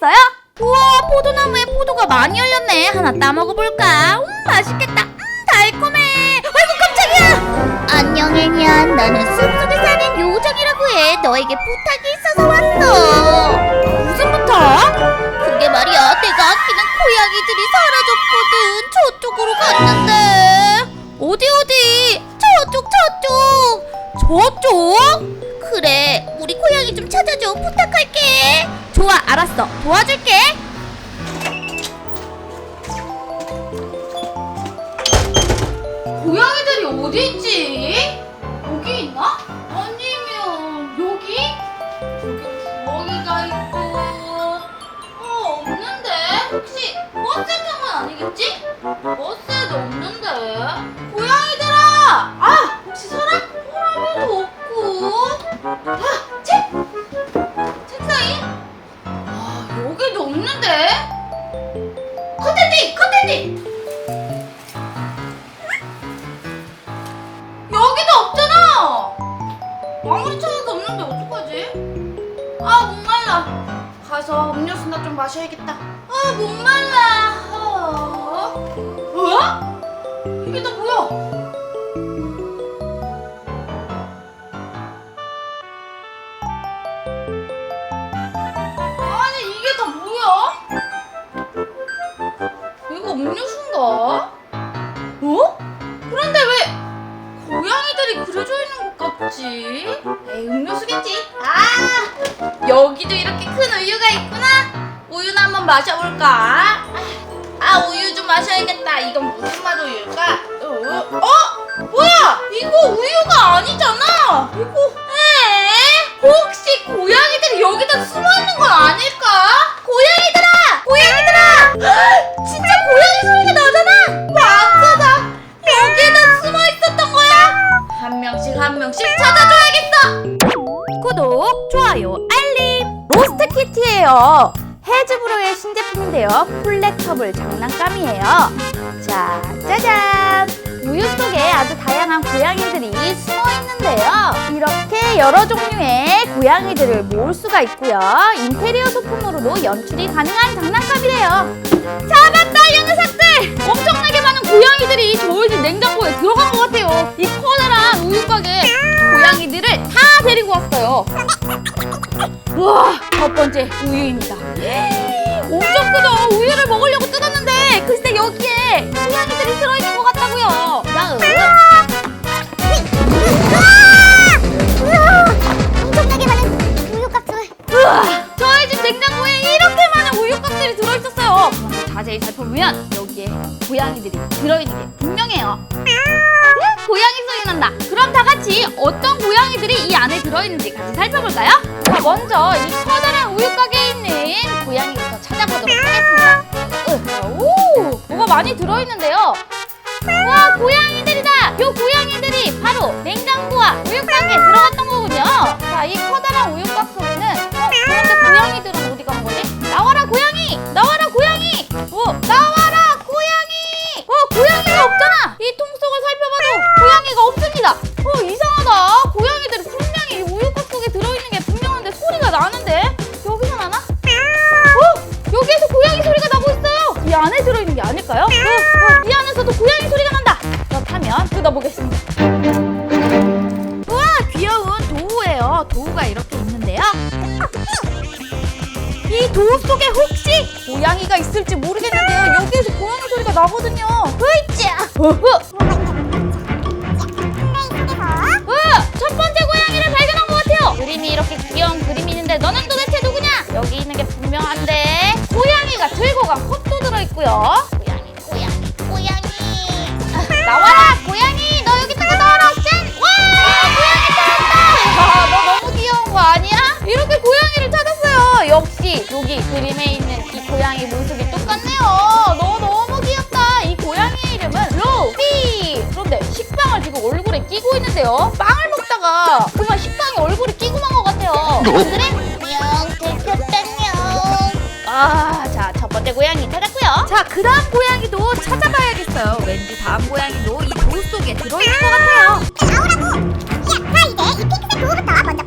있어요? 우와 포도나무에 포도가 많이 열렸네. 하나 따먹어볼까? 음 맛있겠다. 음 달콤해. 아이고 깜짝이야. 안녕 애니야 나는 숲속에 사는 요정이라고 해. 너에게 부탁이 있어서 왔어. 무슨 부탁? 그게 말이야. 내가 아끼는 고양이들이 사라졌거든. 저쪽으로 갔는데. 어디 어디? 저쪽 저쪽. 저쪽? 알았어 도와줄게 고양이들이 어디 있지? 여기 있나? 아니면 여기? 여기 부엉이가 있고 어 없는데 혹시 버스에 탄건 아니겠지? 버스 아무리 찾아도 없는데 어떡하지? 아 목말라 가서 음료수나 좀 마셔야겠다 아 목말라 어? 어? 이게 다 뭐야? 아니 이게 다 뭐야? 이거 음료수인가? 어? 그런데 왜 고양이들이 그려져 있는 것 같지? 에이 음료수겠지? 아 여기도 이렇게 큰 우유가 있구나 우유나 한번 마셔볼까? 아 우유 좀 마셔야겠다 이건 무슨 맛 우유일까? 어? 어? 뭐야 이거 우유가 아니잖아 이거 에? 혹시 고양이들이 여기다 숨어 있는 건 아닐까? 고양이들아! 고양이들아! 진짜 고양이 소리가 나 키트예요. 헤즈브로의 신제품인데요. 콜렉터블 장난감이에요. 자, 짜잔! 우유 속에 아주 다양한 고양이들이 숨어 있는데요. 이렇게 여러 종류의 고양이들을 모을 수가 있고요. 인테리어 소품으로도 연출이 가능한 장난감이래요. 잡았다, 이 녀석들! 엄청나게 많은 고양이들이 저희 집 냉장고에 들어간 것 같아요. 이 커다란 우유 가게 고양이들을 다 데리고 왔어요. 우와, 첫 번째 우유입니다. 엄청 크죠? 우유를 먹으려고 뜯었는데 글쎄 여기에 고양이들이 들어있는 것 같다고요. 다음. 엄청나게 많은 우유값을 우와, 저희 집 냉장고에 이렇게 많은 우유곽들이 들어있었어요. 자세히 살펴보면 여기에 고양이들이 들어있는 게 분명해요. 음, 고양이 소리 난다. 그럼 다 같이 어떤 고양이들이 이 안에 들어있는지 같이 살펴볼까요? 자, 먼저 이 커다란 우유 가게에 있는 고양이부터 찾아보도록 하겠습니다. 으, 오, 뭐가 많이 들어있는데요. 와, 고양이들이다. 요 고양이들이 바로 냉장고와 우유 가게에 들어갔던 거군요. 자, 이 커다란 우유 곽 속에는 이 도우 속에 혹시 고양이가 있을지 모르겠는데요. 여기에서 고양이 소리가 나거든요. 으이짜! 어허! 우와, 첫 번째 고양이를 발견한 것 같아요. 그림이 이렇게 귀여운 그림이 있는데 너는 도대체 누구냐? 여기 있는 게 분명한데 고양이가 들고 간 컵도 들어있고요. 여기 그림에 있는 이 고양이 모습이 똑같네요. 너 너무 귀엽다. 이 고양이의 이름은 로피. 그런데 식빵을 지금 얼굴에 끼고 있는데요. 빵을 먹다가 그만 식빵이 얼굴에 끼고 만 것 같아요. 그래? 명, 대표빵명. 아, 자, 첫 번째 고양이 찾았고요. 자, 그 다음 고양이도 찾아봐야겠어요. 왠지 다음 고양이도 이 돌 속에 들어있는 것 같아요. 나오라고! 야, 자 이제 이 핑크색 도우부터 먼저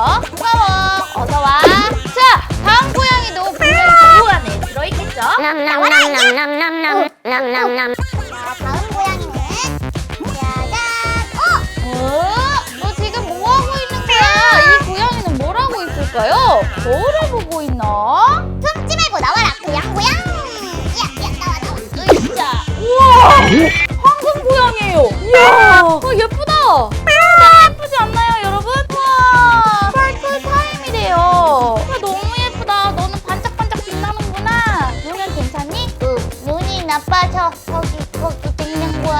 있겠죠? 무거워. 어서 와. 자, 다음 고양이도 분명히 고무 안에 들어있겠죠? 나와라. 자, 다음 고양이는 짜잔. 어? 어? 너 지금 뭐 하고 있는 거야? 이 고양이는 뭘 하고 있을까요? 뭐를 보고 있나? 흠집하고 나와라 고양 고양. 야, 야, 나와 나와. 으쌰. 우와! 어? 황금 고양이에요. 이야. 어, 예쁘다.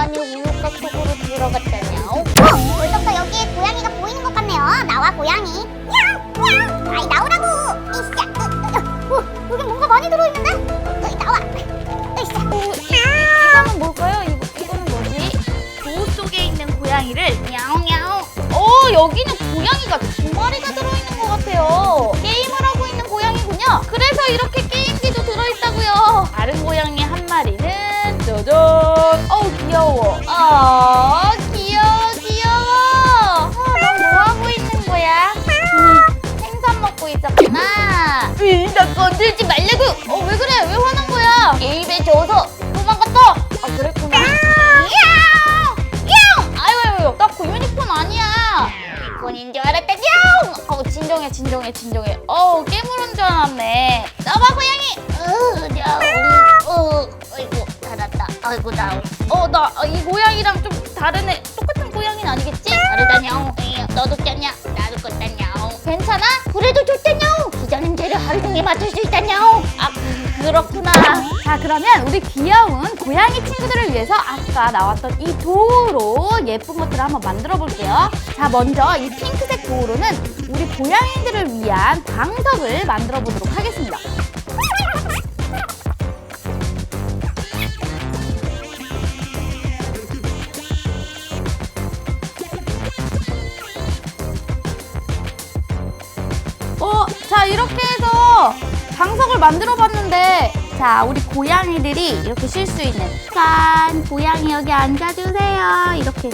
고 안에 우유곽 속으로 들어갔다냐. 어, 벌써부터 여기에 고양이가 보이는 것 같네요. 나와 고양이. 야옹, 야옹. 아이 나오라고. 이씨야. 으, 으, 어, 여기 뭔가 많이 들어있는데? 으, 나와. 이, 이, 이거는 뭘까요? 이거, 이거는 뭐지? 보호 속에 있는 고양이를 야옹 야옹. 어, 여기는 고양이가 두 마리가 들어있는 것 같아요. 게임을 하고 있는 고양이군요. 그래서 이렇게 게임기도 들어있다고요. 다른 고양이 귀여워. 아, 귀여워, 귀여워. 아, 넌뭐 하고 있는 거야? 음, 생선 먹고 있었구나. 으, 나 건들지 말라고. 어, 왜 그래? 왜 화난 거야? 입에 줘서 도망갔다. 아, 그랬구나. 야옹. 야옹. 아유, 아유, 아유, 나 고유니콘 아니야. 본인 줄 알았다냐. 어 진정해 진정해 진정해 어우 깨물은 줄 알았네 나봐 고양이 으, 아이고 나옹. 어나 이 고양이랑 좀 다르네 똑같은 고양이는 아니겠지? 다르다냐. 너도 꼈냐? 나도 꼈다냐. 괜찮아? 그래도 좋다냐. 기자 냄새를 하루 종일 맡을 수 있다냐. 아 그- 그렇구나 자 그러면 우리 귀여운 고양이 친구들을 위해서 아까 나왔던 이 도로 예쁜 것들을 한번 만들어 볼게요 자 먼저 이 핑크색 도로는 우리 고양이들을 위한 방석을 만들어 보도록 하겠습니다 이렇게 해서 방석을 만들어 봤는데, 자, 우리 고양이들이 이렇게 쉴 수 있는, 짠, 고양이 여기 앉아주세요. 이렇게.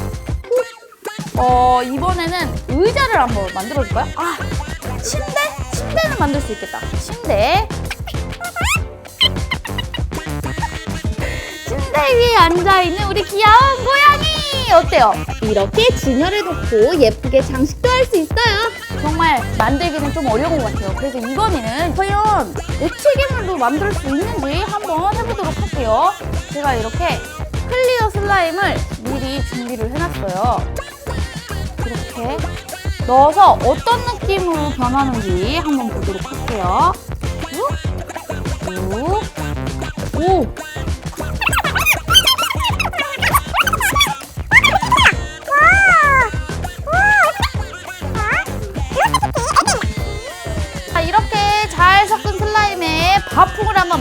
어, 이번에는 의자를 한번 만들어 줄까요? 아, 침대? 침대는 만들 수 있겠다. 침대. 침대 위에 앉아있는 우리 귀여운 고양이! 어때요? 이렇게 진열해 놓고 예쁘게 장식도 할 수 있어요. 정말 만들기는 좀 어려운 것 같아요. 그래서 이번에는 과연 액체괴물도 만들 수 있는지 한번 해보도록 할게요. 제가 이렇게 클리어 슬라임을 미리 준비를 해놨어요. 이렇게 넣어서 어떤 느낌으로 변하는지 한번 보도록 할게요. 쭉, 쭉, 오!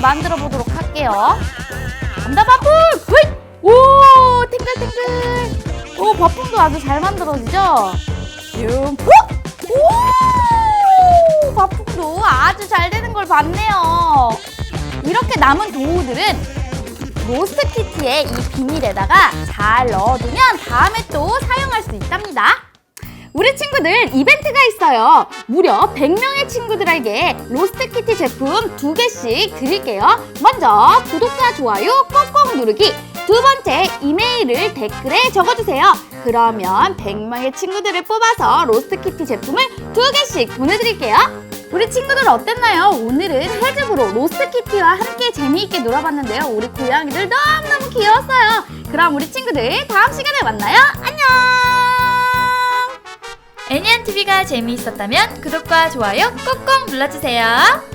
만들어 보도록 할게요. 밥풍! 굿! 오, 탱글탱글. 오, 밥풍도 아주 잘 만들어지죠? 슝, 푹! 오, 밥풍도 아주 잘 되는 걸 봤네요. 이렇게 남은 도우들은 로스트 키트의 이 비닐에다가 잘 넣어두면 다음에 또 사용할 수 있답니다. 우리 친구들 이벤트가 있어요. 무려 100명의 친구들에게 로스트 키티 제품 두 개씩 드릴게요. 먼저 구독과 좋아요 꾹꾹 누르기. 두 번째 이메일을 댓글에 적어주세요. 그러면 100명의 친구들을 뽑아서 로스트 키티 제품을 두 개씩 보내드릴게요. 우리 친구들 어땠나요? 오늘은 해적으로 로스트 키티와 함께 재미있게 놀아봤는데요. 우리 고양이들 너무너무 귀여웠어요. 그럼 우리 친구들 다음 시간에 만나요. 안녕! 애니안TV가 재미있었다면 구독과 좋아요 꾹꾹 눌러주세요.